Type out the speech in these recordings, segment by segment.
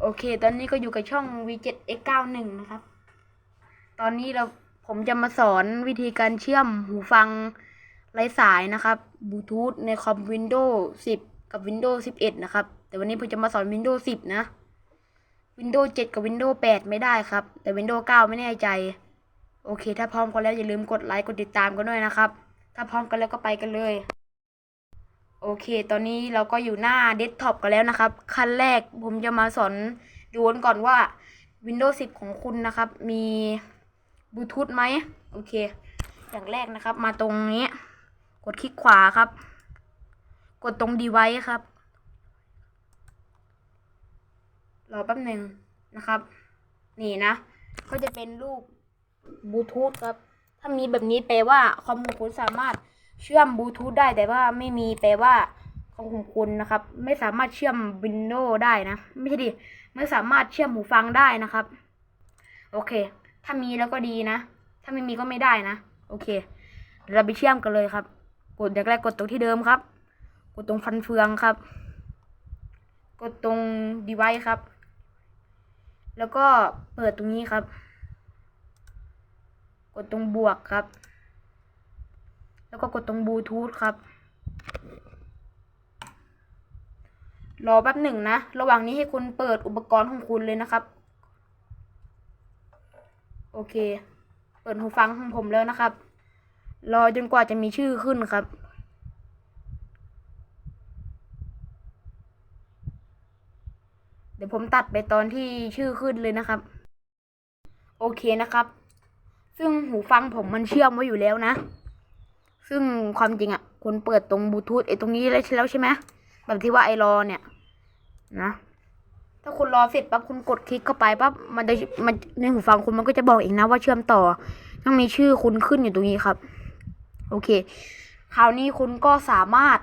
โอเค ตอนนี้ก็อยู่กับช่อง V7X91 นะครับ ตอนนี้เราผมจะมาสอนวิธีการเชื่อมหูฟังไร้สายนะครับบลูทูธในคอม Windows 10 กับ Windows 11 นะครับ แต่วันนี้ผมจะมาสอน Windows 10 นะ Windows 7 กับ Windows 8 ไม่ได้ครับ แต่ Windows 9 ไม่แน่ใจ โอเค ถ้าพร้อมกันแล้วอย่าลืมกดไลค์ กดติดตามกันด้วยนะครับ ถ้าพร้อมกันแล้วก็ไปกันเลย โอเค ตอนนี้เราก็อยู่หน้าเดสก์ท็อปกันแล้วนะครับ ขั้นแรกผมจะมาสอนดูนก่อนว่า Windows 10 ของคุณนะครับ มีบลูทูธไหมโอเค อย่างแรกนะครับ มาตรงนี้ กดคลิกขวาครับ กดตรง device ครับ รอแป๊บหนึ่งนะครับ นี่นะ ก็จะเป็นรูปบลูทูธครับ ถ้ามีแบบนี้แปลว่าคอมของคุณสามารถ เชื่อมบลูทูธได้แต่ว่าไม่มีแปลว่าคอมของคุณนะครับ ไม่สามารถเชื่อมวินโดว์ได้นะ ไม่ใช่ดิไม่สามารถเชื่อมหูฟังได้นะครับ โอเค ถ้ามีแล้วก็ดีนะ ถ้าไม่มีก็ไม่ได้นะ โอเคเดี๋ยวเราไปเชื่อมกันเลยครับ กดอย่างแรกกดตรงที่เดิมครับ กดตรงฟันเฟืองครับ กดตรง device ครับ แล้วก็เปิดตรงนี้ครับ กดตรงบวกครับ แล้วก็กดตรงบลูทูธครับ รอแป๊บหนึ่งนะ ระหว่างนี้ให้คุณเปิดอุปกรณ์ของคุณเลยนะครับ โอเค เปิดหูฟังของผมแล้วนะครับ รอจนกว่าจะมีชื่อขึ้นครับเดี๋ยวผมตัดไปตอนที่ชื่อขึ้นเลยนะครับ โอเคนะครับ ซึ่งหูฟังผมมันเชื่อมไว้อยู่แล้วนะ ซึ่งความจริงอะคุณเปิดตรงบลูทูธไอ้ตรงนี้แล้วใช่ไหมแบบที่ว่าไอรอเนี่ยนะถ้าคุณรอเสร็จปั๊บคุณกดคลิกเข้าไปปั๊บมันจะมันในหูฟังคุณมันก็จะบอกเองนะว่าเชื่อมต่อต้องมีชื่อคุณขึ้นอยู่ตรงนี้ครับ โอเค คราวนี้คุณก็สามารถ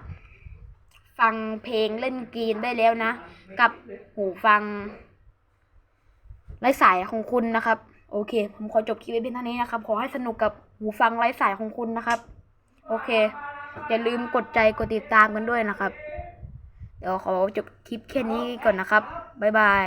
ฟังเพลงเล่นเกมได้แล้วนะ กับหูฟังไร้สายของคุณนะครับ โอเค ผมขอจบคลิปไว้เพียงเท่านี้นะครับ ขอให้สนุกกับหูฟังไร้สายของคุณนะครับ โอเค อย่าลืมกดใจกดติดตามกันด้วยนะครับ เดี๋ยวขอจบคลิปแค่นี้ก่อนนะครับ บ๊ายบาย